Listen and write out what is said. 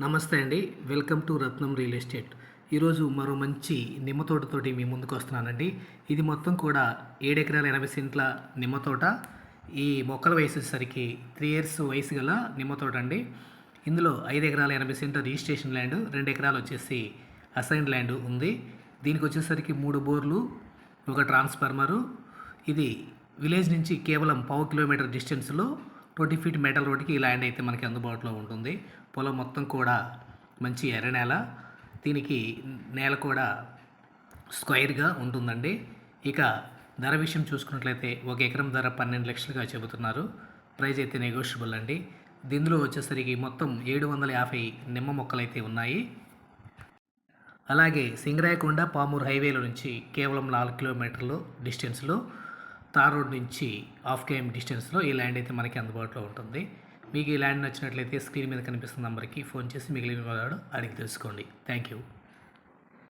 నమస్తే అండి. Welcome to Ratnam real estate. ఈరోజు మరో మంచి నిమ్మ తోటతోటి మీ ముందుకు వస్తున్నానండి. ఇది మొత్తం కూడా ఏడు ఎకరాల ఎనభై సెంట్ల నిమ్మ తోట. ఈ మొక్కల వయసు త్రీ ఇయర్స్ వయసు గల నిమ్మ తోట అండి. ఇందులో ఐదు ఎకరాల ఎనభై సెంట్ల రిజిస్ట్రేషన్ ల్యాండ్ రెండు ఎకరాలు వచ్చేసి అసైన్ ల్యాండ్ ఉంది. దీనికి వచ్చేసరికి మూడు బోర్లు ఒక ట్రాన్స్ఫార్మరు. ఇది విలేజ్ నుంచి కేవలం పావు కిలోమీటర్ డిస్టెన్స్లో ట్వంటీ ఫీట్ మెటల్ రోడ్కి ఈ ల్యాండ్ అయితే మనకి అందుబాటులో ఉంటుంది. పొలం మొత్తం కూడా మంచి ఎర్ర నేల దీనికి నేల కూడా స్క్వైర్గా ఉంటుందండి. ఇక ధర విషయం చూసుకున్నట్లయితే ఒక ఎకరం ధర పన్నెండు లక్షలుగా చెబుతున్నారు. ప్రైజ్ అయితే నెగోషియబుల్ అండి. దీనిలో వచ్చేసరికి మొత్తం ఏడు వందల యాభై నిమ్మ మొక్కలు అయితే ఉన్నాయి. అలాగే సింగరాయకొండ పామూరు హైవేలో నుంచి కేవలం నాలుగు కిలోమీటర్లు డిస్టెన్స్లో తార్ రోడ్ నుంచి హాఫ్ కేఎం డిస్టెన్స్లో ఈ ల్యాండ్ అయితే మనకి అందుబాటులో ఉంటుంది. మీకు ఈ ల్యాండ్ నచ్చినట్లయితే స్క్రీన్ మీద కనిపిస్తున్న నెంబర్కి ఫోన్ చేసి మిగిలిన వాళ్ళు అడిగి తెలుసుకోండి. Thank you